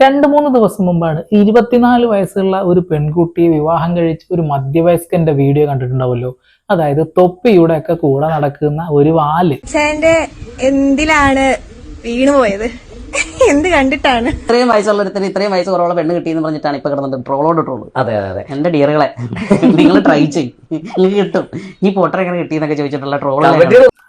രണ്ട് മൂന്ന് ദിവസം മുമ്പാണ് ഇരുപത്തിനാല് വയസ്സുള്ള ഒരു പെൺകുട്ടിയെ വിവാഹം കഴിച്ച് ഒരു മധ്യവയസ്കന്റെ വീഡിയോ കണ്ടിട്ടുണ്ടാവല്ലോ അതായത് തൊപ്പിയുടെ ഒക്കെ കൂടെ നടക്കുന്ന ഒരു വാൽ. എന്തിലാണ് വീണു പോയത്? എന്ത് കണ്ടിട്ടാണ്? ഇത്രയും വയസ്സുള്ള ഒരുത്തിന് ഇത്രയും വയസ്സ് കുറവുള്ള പെണ്ണ് കിട്ടി എന്ന് പറഞ്ഞിട്ടാണ് ഇപ്പൊ കിടന്നത്. ട്രോളോട് ട്രോൾ അതെ അതെ അതെ. എന്റെ ഡിയറുകളെ നിങ്ങൾ ട്രൈ ചെയ്യും. നിങ്ങൾക്ക് കിട്ടും. നീ പോട്ടർ എങ്ങനെ കിട്ടിയെന്നൊക്കെ ചോദിച്ചിട്ടുള്ള ട്രോൾ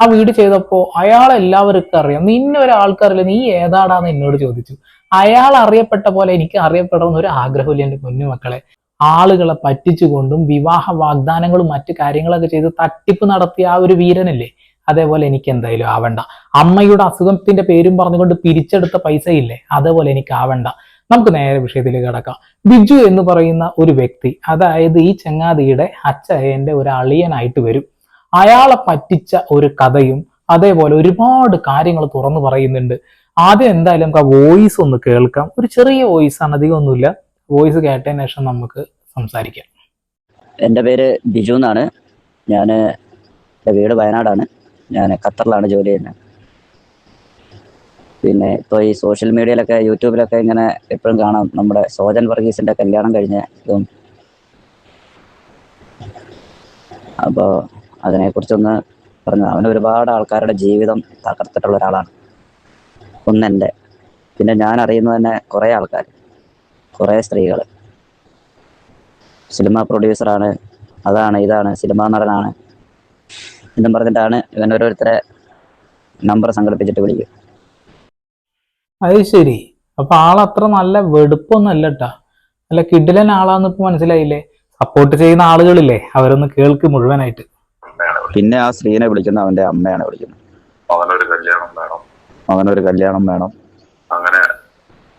ആ വീട് ചെയ്തപ്പോ അയാൾ എല്ലാവർക്കും അറിയാം. നിന്നെ ഒരാൾക്കറിയില്ല നീ ഏതാടാന്ന് എന്നോട് ചോദിച്ചു. അയാൾ അറിയപ്പെട്ട പോലെ എനിക്ക് അറിയപ്പെടണമെന്ന് ഒരു ആഗ്രഹമില്ല എന്റെ പൊന്നു മക്കളെ. ആളുകളെ പറ്റിച്ചുകൊണ്ടും വിവാഹ വാഗ്ദാനങ്ങളും മറ്റു കാര്യങ്ങളൊക്കെ ചെയ്ത് തട്ടിപ്പ് നടത്തിയ ആ ഒരു വീരനല്ലേ? അതേപോലെ എനിക്ക് എന്തായാലും ആവണ്ട. അമ്മയുടെ അസുഖത്തിന്റെ പേരും പറഞ്ഞുകൊണ്ട് പിരിച്ചെടുത്ത പൈസ ഇല്ലേ അതേപോലെ എനിക്ക് ആവണ്ട. നമുക്ക് നേരെ വിഷയത്തിലേക്ക് കിടക്കാം. ബിജു എന്ന് പറയുന്ന ഒരു വ്യക്തി അതായത് ഈ ചങ്ങാതിയുടെ അച്ഛയന്റെ ഒരു അളിയനായിട്ട് വരും. അയാളെ പറ്റിച്ച ഒരു കഥയും അതേപോലെ ഒരുപാട് കാര്യങ്ങൾ തുറന്നു പറയുന്നുണ്ട്. ആദ്യം എന്തായാലും നമുക്ക് ആ വോയിസ് ഒന്ന് കേൾക്കാം. ഒരു ചെറിയ വോയിസ് ആണ് അധികം ഒന്നുമില്ല. വോയിസ് കേട്ടതിന് ശേഷം നമുക്ക് സംസാരിക്കാം. എന്റെ പേര് ബിജു എന്നാണ്. ഞാൻ വീട് വയനാടാണ്. ഞാൻ ഖത്തറിലാണ് ജോലി ചെയ്യുന്നത്. പിന്നെ ഇപ്പോൾ ഈ സോഷ്യൽ മീഡിയയിലൊക്കെ യൂട്യൂബിലൊക്കെ ഇങ്ങനെ എപ്പോഴും കാണാം. നമ്മുടെ സോജൻ വർഗീസിന്റെ കല്യാണം കഴിഞ്ഞ ഇതും. അപ്പോൾ അതിനെക്കുറിച്ചൊന്ന് പറഞ്ഞു അവൻ ഒരുപാട് ആൾക്കാരുടെ ജീവിതം തകർത്തിട്ടുള്ള ഒരാളാണ്. ഒന്നെന്റെ പിന്നെ ഞാൻ അറിയുന്നത് തന്നെ കുറേ ആൾക്കാർ കുറേ സ്ത്രീകൾ സിനിമ പ്രൊഡ്യൂസറാണ് അതാണ് ഇതാണ്. സിനിമാ നടനാണ്. എന്നും പറഞ്ഞിട്ടാണ് ഇവൻ ഓരോരുത്തരെ നമ്പർ സംഘടിപ്പിച്ചിട്ട് വിളിക്കും അത് ശരി. അപ്പൊ ആളത്ര നല്ല വെടുപ്പൊന്നും അല്ല ട്ടാ നല്ല കിഡിലൻ ആളാന്ന് ഇപ്പൊ മനസ്സിലായില്ലേ? സപ്പോർട്ട് ചെയ്യുന്ന ആളുകളില്ലേ? അവരൊന്ന് കേൾക്ക് മുഴുവനായിട്ട്. പിന്നെ ആ സ്ത്രീനെ വിളിക്കുന്ന അവന്റെ അമ്മയാണ് വിളിക്കുന്നത്. അവനൊരു കല്യാണം വേണം. അവനൊരു കല്യാണം വേണം. അങ്ങനെ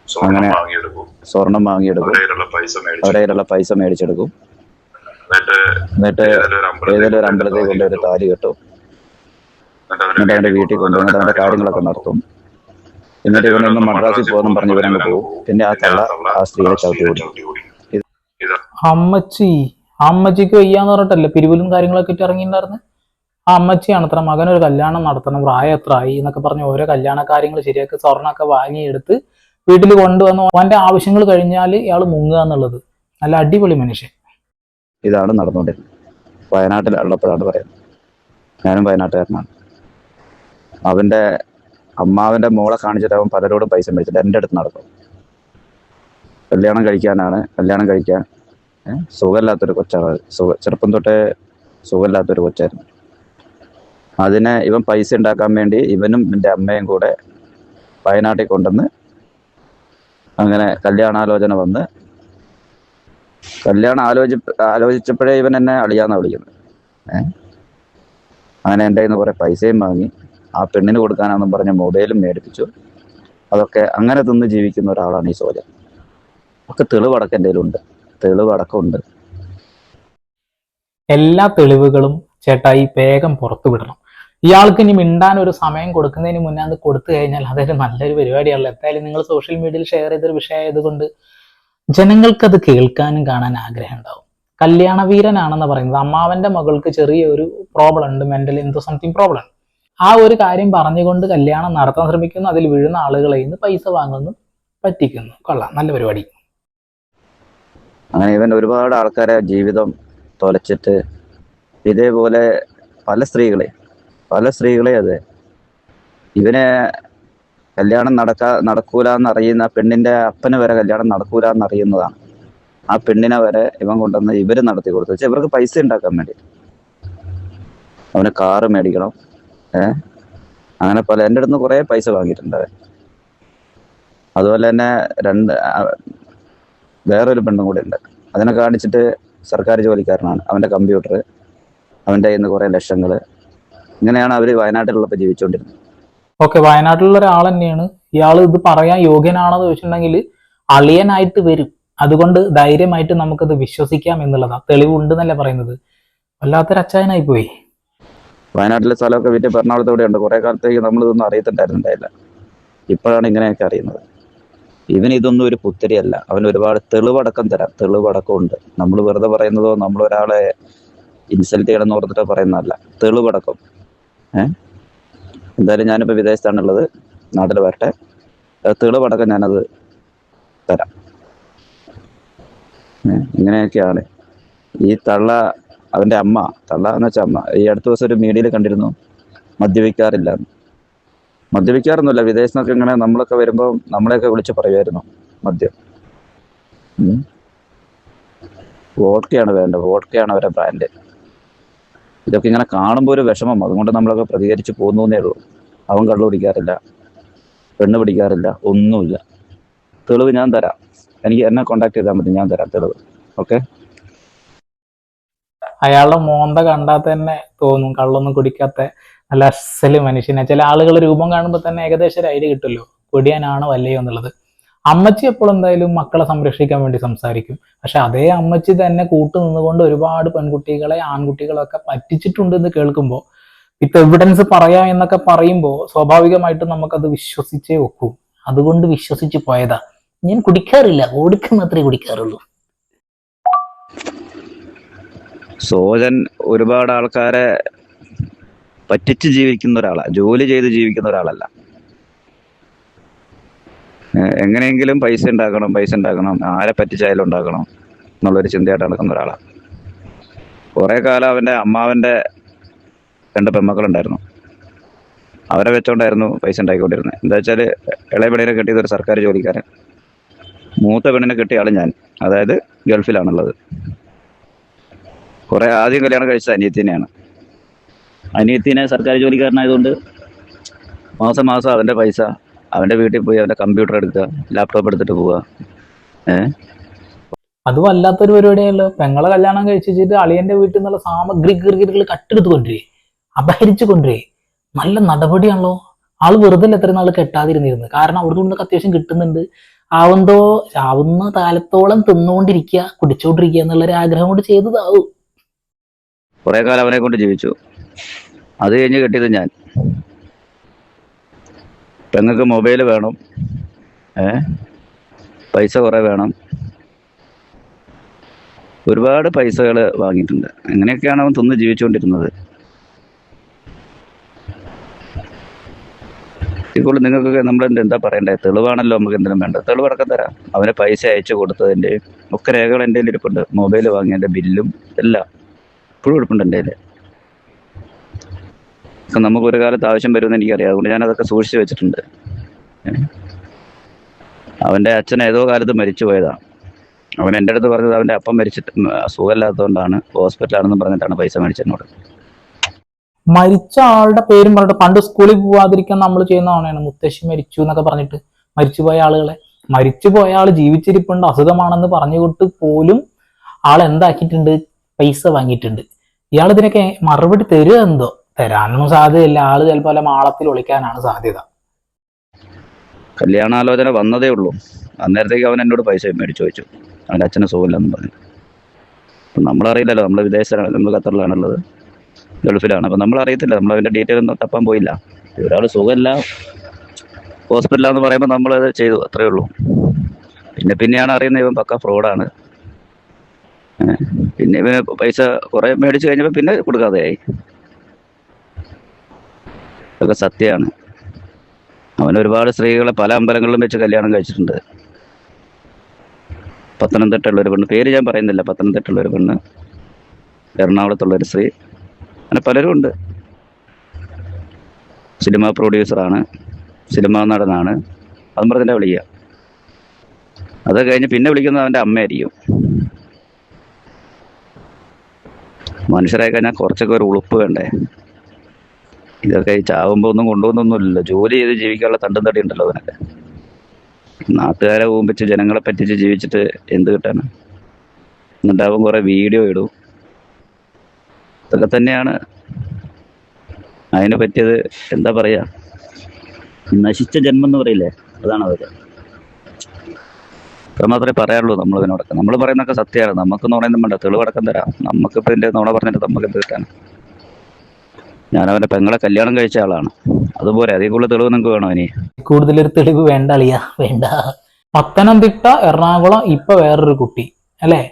സ്വർണം അങ്ങനെ. വാങ്ങിയെടുക്കും. സ്വർണം വാങ്ങിയെടുക്കും. കയ്യിലുള്ള പൈസ മേടിച്ചെടുക്കും. എന്നിട്ട് ഏതെങ്കിലും ഒരു അമ്പലത്തിൽ കൊണ്ട് ഒരു താലി കെട്ടും. എന്നിട്ട് അവന്റെ വീട്ടിൽ കൊണ്ടുവന്നിട്ട് അവന്റെ കാര്യങ്ങളൊക്കെ നടത്തും. എന്നിട്ട് ഇവനൊന്ന് മദ്രാസിൽ പോകുന്നു പറഞ്ഞ് ഇവനങ്ങ് പോകും. പിന്നെ ആ തള്ള ആ സ്ത്രീയെ ചവിട്ടി ഓടി. അമ്മച്ചി അമ്മച്ചിക്ക് വയ്യാന്ന് പറഞ്ഞിട്ടല്ലേ പിരിവിലും കാര്യങ്ങളൊക്കെ ഇട്ട് ഇറങ്ങിയിട്ടുണ്ടായിരുന്നു? ആ അമ്മച്ചിയാണ് അത്ര മകനൊരു കല്യാണം നടത്തണം പ്രായം എത്ര ആയി എന്നൊക്കെ പറഞ്ഞ് ഓരോ കല്യാണ കാര്യങ്ങൾ ശരിയാക്കി സ്വർണമൊക്കെ വാങ്ങിയെടുത്ത് വീട്ടിൽ കൊണ്ടുവന്ന് അവന്റെ ആവശ്യങ്ങൾ കഴിഞ്ഞാൽ ഇയാൾ മുങ്ങുക എന്നുള്ളത്. നല്ല അടിപൊളി മനുഷ്യൻ. ഇതാണ് നടന്നുകൊണ്ടിരുന്നത്. വയനാട്ടിലുള്ളപ്പോഴാണ് പറയുന്നത്. ഞാനും വയനാട്ടുകാരനാണ്. അവന്റെ അമ്മാവന്റെ മോളെ കാണിച്ചിട്ട് അവൻ പലരോടും പൈസ മേടിച്ചിട്ട് എന്റെ അടുത്ത് നടക്കും. കല്യാണം കഴിക്കാനാണ് കല്യാണം കഴിക്കാൻ സുഖമില്ലാത്തൊരു കൊച്ചാണ്. സുഖ ചെറുപ്പം തൊട്ടേ സുഖമില്ലാത്തൊരു കൊച്ചായിരുന്നു. അതിനെ ഇവൻ പൈസ ഉണ്ടാക്കാൻ വേണ്ടി ഇവനും എന്റെ അമ്മയും കൂടെ വയനാട്ടിൽ കൊണ്ടുവന്ന് അങ്ങനെ കല്യാണാലോചന വന്ന് കല്യാണം ആലോചി ആലോചിച്ചപ്പോഴേ ഇവൻ എന്നെ അളിയാന്നാ വിളിക്കുന്നത്. ഏഹ് അങ്ങനെ എന്റെ കയ്യിൽ കുറേ പൈസയും വാങ്ങി ആ പെണ്ണിന് കൊടുക്കാനാണെന്നും പറഞ്ഞ് മൊബൈലും മേടിപ്പിച്ചു. അതൊക്കെ അങ്ങനെ തിന്ന് ജീവിക്കുന്ന ഒരാളാണ് ഈ സോജ ഒക്കെ തെളിവടക്കം എന്റെ ഉണ്ട് തെളിവടക്കം ഉണ്ട്. എല്ലാ തെളിവുകളും ചേട്ടായി വേഗം പുറത്തു വിടണം. ഇയാൾക്ക് ഇനി മിണ്ടാൻ ഒരു സമയം കൊടുക്കുന്നതിന് മുന്നേ അത് കൊടുത്തു കഴിഞ്ഞാൽ അതൊരു നല്ലൊരു പരിപാടിയാണല്ലോ. എന്തായാലും നിങ്ങൾ സോഷ്യൽ മീഡിയയിൽ ഷെയർ ചെയ്തൊരു വിഷയമായതുകൊണ്ട് ജനങ്ങൾക്കത് കേൾക്കാനും കാണാൻ ആഗ്രഹം ഉണ്ടാവും കല്യാണ വീരനാണെന്ന് പറയുന്നത് അമ്മാവന്റെ മകൾക്ക് ചെറിയൊരു പ്രോബ്ലം ഉണ്ട് മെന്റൽ എന്തോ സംതിങ് പ്രോബ്ലം ആ ഒരു കാര്യം പറഞ്ഞുകൊണ്ട് കല്യാണം നടത്താൻ ശ്രമിക്കുന്നു അതിൽ വീഴുന്ന ആളുകളെ നിന്ന് പൈസ വാങ്ങുന്നു പറ്റിക്കുന്നു. കൊള്ളാം നല്ല പരിപാടി. അങ്ങനെ ഇവൻ ഒരുപാട് ആൾക്കാരെ ജീവിതം തൊലച്ചിട്ട് ഇതേപോലെ പല സ്ത്രീകളെ പല സ്ത്രീകളെ അതെ ഇവനെ കല്യാണം നടക്കാ നടക്കൂല എന്നറിയുന്ന പെണ്ണിന്റെ അപ്പന് വരെ കല്യാണം നടക്കൂല എന്നറിയുന്നതാണ് ആ പെണ്ണിനെ വരെ ഇവൻ കൊണ്ടുവന്ന് ഇവർ നടത്തി കൊടുത്തു. വെച്ചാൽ ഇവർക്ക് പൈസ ഉണ്ടാക്കാൻ വേണ്ടി. അവന് കാറ് മേടിക്കണം. ഏ? അങ്ങനെ പല എന്റെ അടുത്ത് കുറേ പൈസ വാങ്ങിയിട്ടുണ്ട് അതുപോലെ തന്നെ രണ്ട് വേറൊരു പെണ്ണും കൂടെ ഉണ്ട്. അതിനെ കാണിച്ചിട്ട് സർക്കാർ ജോലിക്കാരനാണ്. അവന്റെ കമ്പ്യൂട്ടർ അവന്റെ കയ്യിൽ നിന്ന് കുറേ ലക്ഷങ്ങൾ ഇങ്ങനെയാണ് അവർ വയനാട്ടിലുള്ളപ്പോൾ ജീവിച്ചുകൊണ്ടിരുന്നത്. ഓക്കെ വയനാട്ടിലുള്ള ഒരാൾ തന്നെയാണ്. ഇയാൾ ഇത് പറയാൻ യോഗ്യനാണെന്ന് ചോദിച്ചിട്ടുണ്ടെങ്കിൽ അളിയനായിട്ട് വരും. അതുകൊണ്ട് ധൈര്യമായിട്ട് നമുക്കത് വിശ്വസിക്കാം എന്നുള്ളതാണ് തെളിവുണ്ട് എന്നല്ലേ പറയുന്നത്. വല്ലാത്തൊരു അച്ചായനായി പോയി. വയനാട്ടിലെ സ്ഥലമൊക്കെ വിറ്റ് എറണാകുളത്തോടെ ഉണ്ട് കുറേ കാലത്തേക്ക് നമ്മളിതൊന്നും അറിയത്തുണ്ടായിരുന്നുണ്ടായില്ല ഇപ്പോഴാണ് ഇങ്ങനെയൊക്കെ അറിയുന്നത്. ഇവൻ ഇതൊന്നും ഒരു പുത്തിരിയല്ല. അവൻ ഒരുപാട് തെളിവടക്കം തരാം. തെളിവടക്കം ഉണ്ട് നമ്മൾ വെറുതെ പറയുന്നതോ നമ്മൾ ഒരാളെ ഇൻസൾട്ട് ചെയ്യണമെന്ന് ഓർത്തിട്ട് പറയുന്നതല്ല. തെളിവടക്കം. ഏഹ് എന്തായാലും ഞാനിപ്പോൾ വിദേശത്താണുള്ളത്. നാട്ടിൽ വരട്ടെ. തെളിവടക്കം ഞാനത് തരാം. ഇങ്ങനെയൊക്കെയാണ്. ഈ തള്ള അവന്റെ അമ്മ തള്ള എന്ന് വെച്ചാൽ അമ്മ ഈ അടുത്ത ദിവസം ഒരു മീഡിയയിൽ കണ്ടിരുന്നു. മദ്യപിക്കാറില്ല. മദ്യപിക്കാറൊന്നുമില്ല. വിദേശത്തു നിന്നൊക്കെ ഇങ്ങനെ നമ്മളൊക്കെ വരുമ്പോൾ നമ്മളെയൊക്കെ വിളിച്ച് പറയുമായിരുന്നു മദ്യം. വോഡ്കയാണ് വേണ്ടത്. വോട്ടയാണ് അവരുടെ ബ്രാൻഡ്. ഇതൊക്കെ ഇങ്ങനെ കാണുമ്പോൾ ഒരു വിഷമം. അതുകൊണ്ട് നമ്മളൊക്കെ പ്രതികരിച്ച് പോകുന്നേ ഉള്ളൂ. അവൻ കള്ളു പിടിക്കാറില്ല. പെണ്ണ് പിടിക്കാറില്ല. ഒന്നുമില്ല. തെളിവ് ഞാൻ തരാം. എനിക്ക് എന്നെ കോണ്ടാക്ട് ചെയ്താൽ മതി. ഞാൻ തരാം തെളിവ്. ഓക്കെ അയാളുടെ മോന്ത കണ്ടാൽ തന്നെ തോന്നും. കള്ളൊന്നും കുടിക്കാത്ത നല്ല അസൽ മനുഷ്യനെ. ചില ആളുകൾ രൂപം കാണുമ്പോൾ തന്നെ ഏകദേശം ഒരു ഐഡിയ കിട്ടുമല്ലോ. കുടിയാനാണോ അല്ലയോ എന്നുള്ളത്. അമ്മച്ചി എപ്പോഴും എന്തായാലും മക്കളെ സംരക്ഷിക്കാൻ വേണ്ടി സംസാരിക്കും. പക്ഷെ അതേ അമ്മച്ചി തന്നെ കൂട്ടു നിന്നുകൊണ്ട് ഒരുപാട് പെൺകുട്ടികളെ ആൺകുട്ടികളൊക്കെ പറ്റിച്ചിട്ടുണ്ട് എന്ന് കേൾക്കുമ്പോൾ ഇപ്പൊ എവിഡൻസ് പറയാ എന്നൊക്കെ പറയുമ്പോൾ സ്വാഭാവികമായിട്ടും നമുക്കത് വിശ്വസിച്ചേ ഒക്കൂ. അതുകൊണ്ട് വിശ്വസിച്ച് പോയതാ. ഞാൻ കുടിക്കാറില്ല. ഓടിക്കാൻ മാത്രമേ കുടിക്കാറുള്ളൂ. സോജൻ ഒരുപാട് ആൾക്കാരെ പറ്റിച്ച് ജീവിക്കുന്ന ഒരാളാണ് ജോലി ചെയ്ത് ജീവിക്കുന്ന ഒരാളല്ല. എങ്ങനെയെങ്കിലും പൈസ ഉണ്ടാക്കണം പൈസ ഉണ്ടാക്കണം ആരെ പറ്റിച്ചായാലും ഉണ്ടാക്കണം എന്നുള്ളൊരു ചിന്തയായിട്ട് നടക്കുന്ന ഒരാളാണ് കുറേ കാലം അവന്റെ അമ്മാവന്റെ രണ്ട് പെമ്മക്കളുണ്ടായിരുന്നു. അവരെ വെച്ചോണ്ടായിരുന്നു പൈസ ഉണ്ടാക്കിക്കൊണ്ടിരുന്നത് എന്താ വെച്ചാൽ ഇളയ പെണ്ണിനെ കിട്ടിയത് ഒരു സർക്കാർ ജോലിക്കാരൻ. മൂത്ത പെണ്ണിനെ കിട്ടിയ ആൾ ഞാൻ. അതായത് ഗൾഫിലാണുള്ളത്. കുറേ ആദ്യം കല്യാണം കഴിച്ച അനിയത്തിനെയാണ്. അനിയത്തിനെ സർക്കാർ ജോലിക്കാരനായതുകൊണ്ട് മാസം മാസം അവന്റെ പൈസ അവന്റെ വീട്ടിൽ പോയി അവന്റെ കമ്പ്യൂട്ടർ എടുക്കുക ലാപ്ടോപ്പ് എടുത്തിട്ട് പോവുക. ഏഹ് അത് വല്ലാത്തൊരു പരിപാടിയല്ലോ പെങ്ങളെ കല്യാണം കഴിച്ചിട്ട് അളിയന്റെ വീട്ടിൽ നിന്നുള്ള സാമഗ്രി സാമഗ്രികൾ കട്ടെടുത്ത് കൊണ്ടുവരേ അപഹരിച്ചു കൊണ്ടുവരേ നല്ല നടപടിയാണല്ലോ. ആൾ വെറുതെ അല്ല എത്ര നാൾ കെട്ടാതിരുന്നിരുന്നു കാരണം അവിടെ നിന്നൊക്കെ അത്യാവശ്യം കിട്ടുന്നുണ്ട്. ആവുന്നതോ ആവുന്ന കാലത്തോളം തിന്നുകൊണ്ടിരിക്കുക കുടിച്ചോണ്ടിരിക്കുക എന്നുള്ള ഒരു ആഗ്രഹം കൊണ്ട് ചെയ്തതാവും. കുറെ കാലം അവനെ കൊണ്ട് ജീവിച്ചു. അത് കഴിഞ്ഞ് കെട്ടിയത് ഞാൻ. പെങ്ങൾക്ക് മൊബൈൽ വേണം. ഏ? പൈസ കുറെ വേണം. ഒരുപാട് പൈസകൾ വാങ്ങിയിട്ടുണ്ട്. അങ്ങനെയൊക്കെയാണ് അവൻ തിന്ന് ജീവിച്ചുകൊണ്ടിരുന്നത്? ഇപ്പോൾ നിങ്ങൾക്കൊക്കെ നമ്മൾ എന്താ പറയണ്ടേ? തെളിവാണല്ലോ നമുക്ക് എന്തെങ്കിലും വേണ്ടത്. തെളിവടക്കം തരാം. അവന് പൈസ അയച്ചു കൊടുത്തതിന്റെയും ഒക്കെ രേഖകൾ എന്റെ ഇരിപ്പുണ്ട് മൊബൈൽ വാങ്ങിയതിന്റെ ബില്ലും എല്ലാം. ഇപ്പോഴും ഇരിപ്പുണ്ട് എന്റെ ഒക്കെ നമുക്ക് ഒരു കാലത്ത് ആവശ്യം വരുമെന്ന് എനിക്കറിയാം. അതുകൊണ്ട് ഞാൻ അതൊക്കെ സൂക്ഷിച്ചു വെച്ചിട്ടുണ്ട്. അവന്റെ അച്ഛൻ ഏതോ കാലത്ത് മരിച്ചു പോയതാണ് അവൻ എന്റെ അടുത്ത് പറഞ്ഞത് അവന്റെ അപ്പം മരിച്ചിട്ട് സുഖമില്ലാത്തതുകൊണ്ടാണ് ഹോസ്പിറ്റലാണെന്ന് പറഞ്ഞിട്ടാണ് പൈസ മേടിച്ചെന്നോട് മരിച്ച ആളുടെ പേരും പറഞ്ഞിട്ട് പണ്ട് സ്കൂളിൽ പോവാതിരിക്കാൻ നമ്മൾ ചെയ്യുന്നതാണ് മുത്തശ്ശി മരിച്ചു എന്നൊക്കെ പറഞ്ഞിട്ട് മരിച്ചുപോയ ആളുകളെ. മരിച്ചുപോയ ആൾ ജീവിച്ചിരിപ്പുണ്ട് അസുഖമാണെന്ന് പറഞ്ഞുകൊണ്ട് പോലും ആൾ എന്താക്കിയിട്ടുണ്ട്? പൈസ വാങ്ങിയിട്ടുണ്ട്. ഇയാൾ ഇതിനൊക്കെ മറുപടി തരുക എന്തോ? തരാനൊന്നും സാധ്യതയില്ല. ആൾ ചിലപ്പോൾ മാളത്തിൽ ഒളിക്കാനാണ് സാധ്യത. കല്യാണാലോചന വന്നതേ ഉള്ളൂ. അന്നേരത്തേക്ക് അവൻ എന്നോട് പൈസ മേടിച്ചു ചോദിച്ചു അവന്റെ അച്ഛനെ സുഖമില്ലെന്ന് പറഞ്ഞു. നമ്മളറിയില്ലല്ലോ നമ്മൾ വിദേശത്താണ് നമ്മൾ ഖത്തറിലാണുള്ളത്. ഗൾഫിലാണ്. അപ്പം നമ്മൾ അറിയത്തില്ല നമ്മൾ അതിന്റെ ഡീറ്റെയിൽ ഒന്നും തപ്പാൻ പോയില്ല. ഒരാൾ സുഖമില്ല ഹോസ്പിറ്റലാന്ന് പറയുമ്പോൾ നമ്മളത് ചെയ്തു അത്രേ ഉള്ളൂ. പിന്നെ പിന്നെയാണ് അറിയുന്നത് ഇവൻ പക്ക ഫ്രോഡാണ്. പിന്നെ ഇവന് പൈസ കുറേ മേടിച്ച് കഴിഞ്ഞപ്പോൾ പിന്നെ കൊടുക്കാതെയായി. ഇതൊക്കെ സത്യമാണ്. അവൻ ഒരുപാട് സ്ത്രീകളെ പല അമ്പലങ്ങളിലും വെച്ച് കല്യാണം കഴിച്ചിട്ടുണ്ട്. പത്തനംതിട്ടയുള്ള ഒരു പെണ്ണ് പേര് ഞാൻ പറയുന്നില്ല പത്തനംതിട്ടയുള്ള ഒരു പെണ്ണ് എറണാകുളത്തുള്ള ഒരു സ്ത്രീ അങ്ങനെ പലരും ഉണ്ട്. സിനിമ പ്രൊഡ്യൂസറാണ് സിനിമാ നടനാണ് അതും പറഞ്ഞാൽ വിളിക്കുക. അത് കഴിഞ്ഞ് പിന്നെ വിളിക്കുന്നത് അവന്റെ അമ്മയായിരിക്കും. മനുഷ്യരായി കഴിഞ്ഞാൽ കുറച്ചൊക്കെ ഒരു ഉളുപ്പ് വേണ്ടേ? ഇതൊക്കെ ചാവുമ്പോൾ ഒന്നും കൊണ്ടുപോകുന്നൊന്നുമില്ലല്ലോ. ജോലി ചെയ്ത് ജീവിക്കാനുള്ള തണ്ടും തടി ഉണ്ടല്ലോ അതിനൊക്കെ. നാട്ടുകാരെ ഊമ്പിച്ച് ജനങ്ങളെ പറ്റിച്ച് ജീവിച്ചിട്ട് എന്ത് കിട്ടാണ് എന്നിട്ടാവും കുറെ വീഡിയോ ഇടും. ഇതൊക്കെ തന്നെയാണ് അതിനെ പറ്റിയത് എന്താ പറയാ? നശിച്ച ജന്മം എന്ന് പറയില്ലേ? അതാണ് അവർ ഇത്ര മാത്രമേ പറയാറുള്ളൂ നമ്മൾ ഇതിനോടൊക്കെ. നമ്മൾ പറയുന്നൊക്കെ സത്യമാണ്. നമുക്ക് പറയുന്നത് വേണ്ട തെളിവടക്കം തരാം. നമുക്കിപ്പോൾ ഇതിന്റെ നുണ പറഞ്ഞിട്ട് നമുക്ക് എന്ത് കിട്ടാൻ ഞാൻ അവന്റെ പെങ്ങളെ കല്യാണം കഴിച്ച ആളാണ്. അതുപോലെ അതേ കൂടുതൽ തെളിവ് നിങ്ങൾക്ക് വേണോ ഇനി? കൂടുതലൊരു തെളിവ് വേണ്ട അളിയ വേണ്ട. പത്തനംതിട്ട എറണാകുളം ഇപ്പൊ വേറൊരു കുട്ടി അല്ലേ?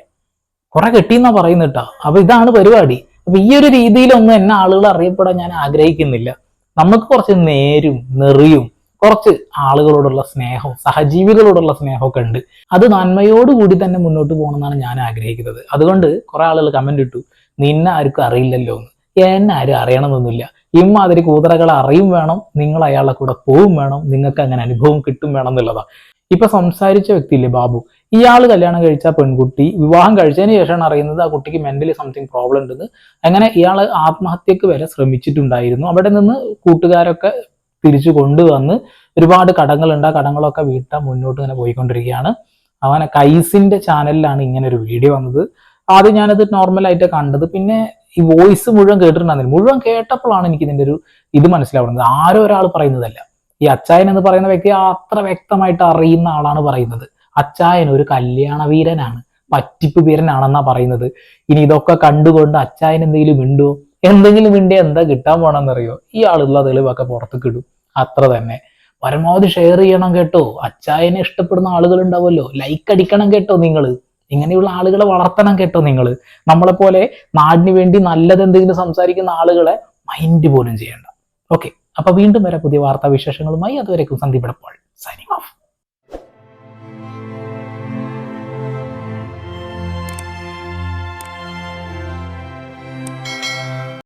കുറെ കെട്ടിയെന്നാ പറയുന്നിട്ടാ അപ്പൊ ഇതാണ് പരിപാടി. അപ്പൊ ഈ ഒരു രീതിയിലൊന്നും എന്നെ ആളുകൾ അറിയപ്പെടാൻ ഞാൻ ആഗ്രഹിക്കുന്നില്ല. നമുക്ക് കുറച്ച് നേരും നെറിയും കുറച്ച് ആളുകളോടുള്ള സ്നേഹവും സഹജീവികളോടുള്ള സ്നേഹമൊക്കെ ഉണ്ട്. അത് നന്മയോടുകൂടി തന്നെ മുന്നോട്ട് പോകണമെന്നാണ് ഞാൻ ആഗ്രഹിക്കുന്നത്. അതുകൊണ്ട് കുറെ ആളുകൾ കമന്റ് ഇട്ടു. നിന്നെ ആർക്കും അറിയില്ലല്ലോ എന്ന് എന്നെ ആരും അറിയണമെന്നൊന്നുമില്ല. ഇമ്മാതിരി കൂതറകളെ അറിയും വേണം നിങ്ങൾ അയാളുടെ കൂടെ പോവും വേണം നിങ്ങൾക്ക് അങ്ങനെ അനുഭവം കിട്ടും വേണം എന്നുള്ളതാണ് ഇപ്പൊ സംസാരിച്ച വ്യക്തിയില്ലേ ബാബു? ഇയാൾ കല്യാണം കഴിച്ച പെൺകുട്ടി വിവാഹം കഴിച്ചതിന് ശേഷമാണ് അറിയുന്നത് ആ കുട്ടിക്ക് മെന്റലി സംതിങ് പ്രോബ്ലം ഉണ്ടെന്ന്. അങ്ങനെ ഇയാൾ ആത്മഹത്യക്ക് വരെ ശ്രമിച്ചിട്ടുണ്ടായിരുന്നു. അവിടെ നിന്ന് കൂട്ടുകാരൊക്കെ തിരിച്ചു കൊണ്ടുവന്ന് ഒരുപാട് കടങ്ങളുണ്ട്. ആ കടങ്ങളൊക്കെ വീട്ടാൻ മുന്നോട്ട് ഇങ്ങനെ പോയിക്കൊണ്ടിരിക്കുകയാണ്. അവനെ കൈസിന്റെ ചാനലിലാണ് ഇങ്ങനെ ഒരു വീഡിയോ വന്നത്. ആദ്യം ഞാനത് നോർമലായിട്ട് കണ്ടത്. പിന്നെ ഈ വോയിസ് മുഴുവൻ കേട്ടിട്ടുണ്ടായിരുന്നില്ല. മുഴുവൻ കേട്ടപ്പോഴാണ് എനിക്ക് ഇതിന്റെ ഒരു ഇത് മനസ്സിലാവുന്നത്. ആരോ ഒരാൾ പറയുന്നതല്ല. ഈ അച്ചായൻ എന്ന് പറയുന്ന വ്യക്തി അത്ര വ്യക്തമായിട്ട് അറിയുന്ന ആളാണ് പറയുന്നത്. അച്ചായൻ ഒരു കല്യാണ വീരനാണ്. പറ്റിപ്പ് വീരനാണെന്നാ പറയുന്നത്. ഇനി ഇതൊക്കെ കണ്ടുകൊണ്ട് അച്ചായൻ എന്തെങ്കിലും മിണ്ടുവോ എന്തെങ്കിലും മിണ്ടി എന്താ കിട്ടാൻ പോണെന്നറിയോ? ഈ ആളുള്ള തെളിവൊക്കെ പുറത്തേക്ക് ഇടും. അത്ര തന്നെ. പരമാവധി ഷെയർ ചെയ്യണം കേട്ടോ. അച്ചായനെ ഇഷ്ടപ്പെടുന്ന ആളുകൾ ഉണ്ടാവുമല്ലോ. ലൈക്ക് അടിക്കണം കേട്ടോ നിങ്ങൾ ഇങ്ങനെയുള്ള ആളുകളെ വളർത്തണം കേട്ടോ നിങ്ങൾ നമ്മളെ പോലെ നാടിന് വേണ്ടി നല്ലത് എന്തെങ്കിലും സംസാരിക്കുന്ന ആളുകളെ മൈൻഡ് പോലും ചെയ്യണ്ട. ഓക്കെ അപ്പൊ വീണ്ടും വരെ പുതിയ വാർത്താ വിശേഷങ്ങളുമായി അതുവരേക്കും സന്ദീപ് സൈനിങ് ഓഫ്